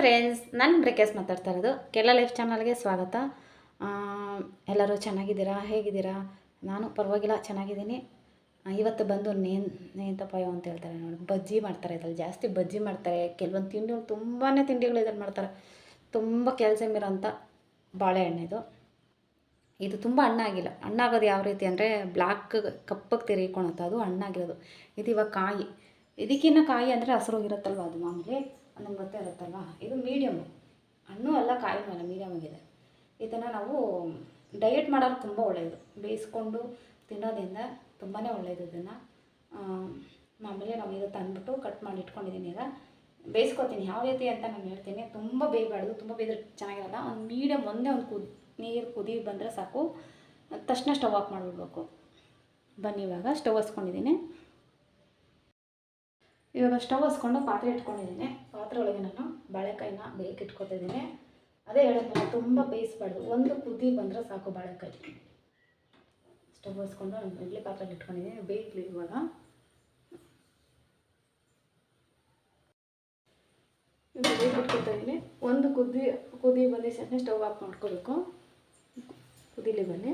Friends ನಾನು ಬ್ರೇಕೇಸ್ ಮಾತಾಡ್ತಾ ಇರೋದು, ಕೆಲ ಲೈಫ್ ಚಾನಲ್ಗೆ ಸ್ವಾಗತ. ಎಲ್ಲರೂ ಚೆನ್ನಾಗಿದ್ದೀರಾ? ಹೇಗಿದ್ದೀರಾ? ನಾನು ಪರವಾಗಿಲ್ಲ, ಚೆನ್ನಾಗಿದ್ದೀನಿ. ಇವತ್ತು ಬಂದು ನೇನ್ ನೇಂತಪಾಯ ಅಂತ ಹೇಳ್ತಾರೆ ನೋಡಿ, ಬಜ್ಜಿ ಮಾಡ್ತಾರೆ ಇದ್ರಲ್ಲಿ, ಜಾಸ್ತಿ ಬಜ್ಜಿ ಮಾಡ್ತಾರೆ. ಕೆಲವೊಂದು ತಿಂಡಿಗಳು ತುಂಬಾ ತಿಂಡಿಗಳು ಇದನ್ನು ಮಾಡ್ತಾರೆ. ತುಂಬ ಕೆಲಸ ಇರೋಂಥ ಬಾಳೆಹಣ್ಣು ಇದು. ಇದು ತುಂಬ ಹಣ್ಣಾಗಿಲ್ಲ ಹಣ್ಣಾಗೋದು ಯಾವ ರೀತಿ ಅಂದರೆ ಬ್ಲ್ಯಾಕ್ ಕಪ್ಪಗೆ ತಿರುಗಿಕೊಳುತ್ತೆ ಅದು ಹಣ್ಣಾಗಿರೋದು ಇದು ಇವಾಗ ಕಾಯಿ. ಇದಕ್ಕಿನ್ನ ಕಾಯಿ ಅಂದರೆ ಹಸಿರೋಗಿರುತ್ತಲ್ವ ಅದು ಮಾಮೂಲಿ? ನಮ್ಗೆ ಗೊತ್ತೇ ಇರುತ್ತಲ್ವ? ಇದು ಮೀಡಿಯಮ್ಮು ಹಣ್ಣು ಅಲ್ಲ ಕಾಯಿ ಮೇಲೆ ಮೀಡಿಯಮ್ ಆಗಿದೆ. ಇದನ್ನು ನಾವು ಡಯಟ್ ಮಾಡೋದು ತುಂಬ ಒಳ್ಳೆಯದು ಬೇಯಿಸ್ಕೊಂಡು ತಿನ್ನೋದ್ರಿಂದ ತುಂಬಾ ಒಳ್ಳೆಯದು ಇದನ್ನು. ಮಾಮೂಲಿ ನಾವು ಇದು ತಂದ್ಬಿಟ್ಟು ಕಟ್ ಮಾಡಿ ಇಟ್ಕೊಂಡಿದ್ದೀನಿ ಈಗ. ಬೇಯಿಸ್ಕೊತೀನಿ. ಯಾವ ರೀತಿ ಅಂತ ನಾನು ಹೇಳ್ತೀನಿ. ತುಂಬ ಬೇಯಬಾರ್ದು. ತುಂಬ ಬೇಯ್ದ್ರೆ ಚೆನ್ನಾಗಿರಲ್ಲ. ಒಂದು ಮೀಡಿಯಮ್ ಒಂದೇ ಒಂದು ಕುದ್, ನೀರು ಕುದಿ ಬಂದರೆ ಸಾಕು. ತಕ್ಷಣ ಸ್ಟವ್ ಆಫ್ ಮಾಡಿಬಿಡ್ಬೇಕು. ಬನ್ನಿ ಇವಾಗ. ಸ್ಟವ್ ಹಸ್ಕೊಂಡಿದ್ದೀನಿ ಇವಾಗ ಸ್ಟವ್ ಹಸ್ಕೊಂಡು ಪಾತ್ರೆ ಇಟ್ಕೊಂಡಿದ್ದೀನಿ. ಪಾತ್ರೆ ಒಳಗೆ ನಾನು ಬಾಳೆಕಾಯಿನ ಬೇಯಕ್ಕೆ ಇಟ್ಕೊತಿದ್ದೀನಿ. ಅದೇ ಹೇಳಿದ್ನಲ್ಲ ತುಂಬ ಬೇಯಿಸ್ಬಾರ್ದು. ಒಂದು ಕುದಿ ಬಂದರೆ ಸಾಕು ಬಾಳೆಕಾಯಿ. ಸ್ಟವ್ ಹಸ್ಕೊಂಡು ಇಡ್ಲಿ ಪಾತ್ರೆಗೆ ಇಟ್ಕೊಂಡಿದ್ದೀನಿ. ಬೇಯಿಸ್ಲಿ ಇವಾಗ. ಇದ್ದೀನಿ ಒಂದು ಕುದಿ ಕುದಿ ಬಂದಿ ಸಣ್ಣ ಸ್ಟವ್ ಆಫ್ ಮಾಡ್ಕೋಬೇಕು. ಕುದಿಲಿ ಬನ್ನಿ.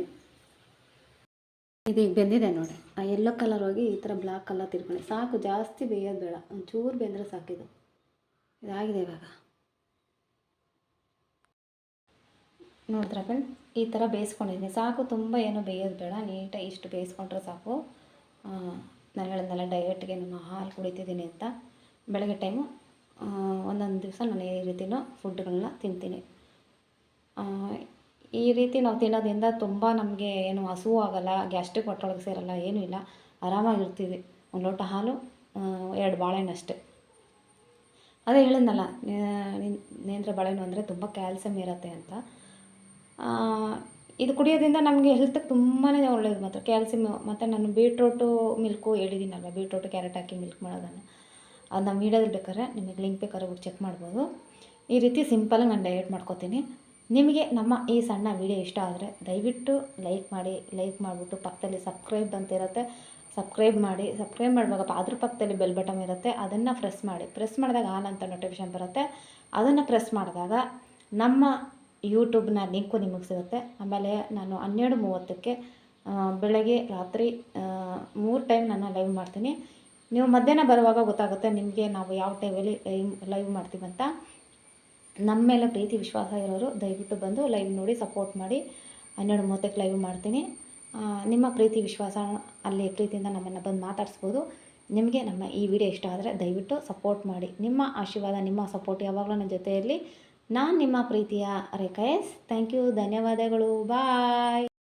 ಇದೀಗ ಬೆಂದಿದೆ ನೋಡಿ. ಎಲ್ಲೋ ಕಲರ್ ಹೋಗಿ ಈ ಥರ ಬ್ಲ್ಯಾಕ್ ಕಲರ್ ತಿರ್ಕೊಳ್ಳಿ ಸಾಕು, ಜಾಸ್ತಿ ಬೇಯೋದು ಬೇಡ. ಒಂಚೂರು ಬೆಂದರೆ ಇದು. ಇದಾಗಿದೆ ಇವಾಗ. ನೋಡಿದ್ರ ಫ್ರೆಂಡ್ ಈ ಥರ ಬೇಯಿಸ್ಕೊಂಡಿದ್ದೀನಿ. ಸಾಕು, ತುಂಬ ಏನು ಬೇಯೋದು ಬೇಡ. ನೀಟಾಗಿ ಇಷ್ಟು ಬೇಯಿಸ್ಕೊಂಡ್ರೆ ಸಾಕು. ನಾನು ಹೇಳಿದ್ನಲ್ಲ ಡಯಟ್ಗೆ ನಾನು ಹಾಲು ಕುಡಿತಿದ್ದೀನಿ ಅಂತ. ಬೆಳಗ್ಗೆ ಟೈಮು ಒಂದೊಂದು ದಿವಸ ನಾನು ಈ ರೀತಿಯೂ ಫುಡ್ಗಳನ್ನ ತಿಂತೀನಿ. ಈ ರೀತಿ ನಾವು ತಿನ್ನೋದ್ರಿಂದ ತುಂಬ ನಮಗೆ ಏನು ಹಸುವು ಆಗೋಲ್ಲ, ಗ್ಯಾಸ್ಟ್ರಿಕ್ ಹೊಟ್ಟೊಳಗೆ ಸೇರಲ್ಲ, ಏನೂ ಇಲ್ಲ. ಆರಾಮಾಗಿರ್ತೀವಿ. ಒಂದು ಲೋಟ ಹಾಲು ಎರಡು ಬಾಳೆಹಣ್ಣು ಅಷ್ಟೇ. ಅದೇ ಹೇಳಿದ್ನಲ್ಲ ನೇಂದ್ರ ಬಾಳೆಹಣ್ಣು ಅಂದರೆ ತುಂಬ ಕ್ಯಾಲ್ಸಿಯಂ ಇರುತ್ತೆ ಅಂತ. ಇದು ಕುಡಿಯೋದ್ರಿಂದ ನಮಗೆ ಹೆಲ್ತ್ಗೆ ತುಂಬಾ ಒಳ್ಳೆಯದು ಮಾತ್ರ. ಕ್ಯಾಲ್ಸಿಯಮ್ ಮತ್ತು ನಾನು ಬೀಟ್ರೋಟು ಮಿಲ್ಕು ಹೇಳಿದ್ದೀನಲ್ವ, ಬೀಟ್ರೋಟು ಕ್ಯಾರೆಟ್ ಹಾಕಿ ಮಿಲ್ಕ್ ಮಾಡೋದನ್ನು. ಅದು ನಮ್ಮ ವೀಡಿಯೋದಲ್ಲಿ ಬೇಕಾದ್ರೆ ನಿಮಗೆ ಲಿಂಕ್ ಬೇಕಾದ್ರೆ ಹೋಗಿ ಚೆಕ್ ಮಾಡ್ಬೋದು. ಈ ರೀತಿ ಸಿಂಪಲಾಗಿ ನಾನು ಡಯಟ್ ಮಾಡ್ಕೋತೀನಿ. ನಿಮಗೆ ನಮ್ಮ ಈ ಸಣ್ಣ ವಿಡಿಯೋ ಇಷ್ಟ ಆದರೆ ದಯವಿಟ್ಟು ಲೈಕ್ ಮಾಡಿ, ಲೈಕ್ ಮಾಡಿಬಿಟ್ಟು ಪಕ್ಕದಲ್ಲಿ ಸಬ್ಸ್ಕ್ರೈಬ್ ಅಂತ ಇರುತ್ತೆ, ಸಬ್ಸ್ಕ್ರೈಬ್ ಮಾಡಿ, ಸಬ್ಸ್ಕ್ರೈಬ್ ಮಾಡುವಾಗ ಅದ್ರ ಪಕ್ಕದಲ್ಲಿ ಬೆಲ್ ಬಟನ್ ಇರುತ್ತೆ, ಅದನ್ನು ಪ್ರೆಸ್ ಮಾಡಿ. ಪ್ರೆಸ್ ಮಾಡಿದಾಗ ಆಲ್ ಅಂತ ನೋಟಿಫಿಕೇಶನ್ ಬರುತ್ತೆ. ಅದನ್ನು ಪ್ರೆಸ್ ಮಾಡಿದಾಗ ನಮ್ಮ ಯೂಟ್ಯೂಬ್ನ ಲಿಂಕು ನಿಮಗೆ ಸಿಗುತ್ತೆ. ಆಮೇಲೆ ನಾನು ಹನ್ನೆರಡು ಮೂವತ್ತಕ್ಕೆ ಬೆಳಗ್ಗೆ ರಾತ್ರಿ ಮೂರು ಟೈಮ್ ನಾನು ಲೈವ್ ಮಾಡ್ತೀನಿ. ನೀವು ಮಧ್ಯಾಹ್ನ ಬರುವಾಗ ಗೊತ್ತಾಗುತ್ತೆ ನಿಮಗೆ ನಾವು ಯಾವ ಟೈಮಲ್ಲಿ ಲೈವ್ ಲೈವ್ ಮಾಡ್ತೀವಿ ಅಂತ. ನಮ್ಮ ಮೇಲೆ ಪ್ರೀತಿ, ವಿಶ್ವಾಸ ಇರೋರು ದಯವಿಟ್ಟು ಬಂದು ಲೈವ್ ನೋಡಿ ಸಪೋರ್ಟ್ ಮಾಡಿ. ಹನ್ನೆರಡು ಮೂವತ್ತಕ್ಕೆ ಲೈವ್ ಮಾಡ್ತೀನಿ. ನಿಮ್ಮ ಪ್ರೀತಿ, ವಿಶ್ವಾಸ ಅಲ್ಲಿ ಪ್ರೀತಿಯಿಂದ ನಮ್ಮನ್ನು ಬಂದು ಮಾತಾಡಿಸ್ಬೋದು. ನಿಮಗೆ ನಮ್ಮ ಈ ವಿಡಿಯೋ ಇಷ್ಟ ಆದರೆ ದಯವಿಟ್ಟು ಸಪೋರ್ಟ್ ಮಾಡಿ. ನಿಮ್ಮ ಆಶೀರ್ವಾದ, ನಿಮ್ಮ ಸಪೋರ್ಟ್ ಯಾವಾಗಲೂ ನನ್ನ ಜೊತೆಯಲ್ಲಿ. ನಾನು ನಿಮ್ಮ ಪ್ರೀತಿಯ ರೇಖಾ ಎಸ್. ಥ್ಯಾಂಕ್ ಯು ಧನ್ಯವಾದಗಳು. ಬಾಯ್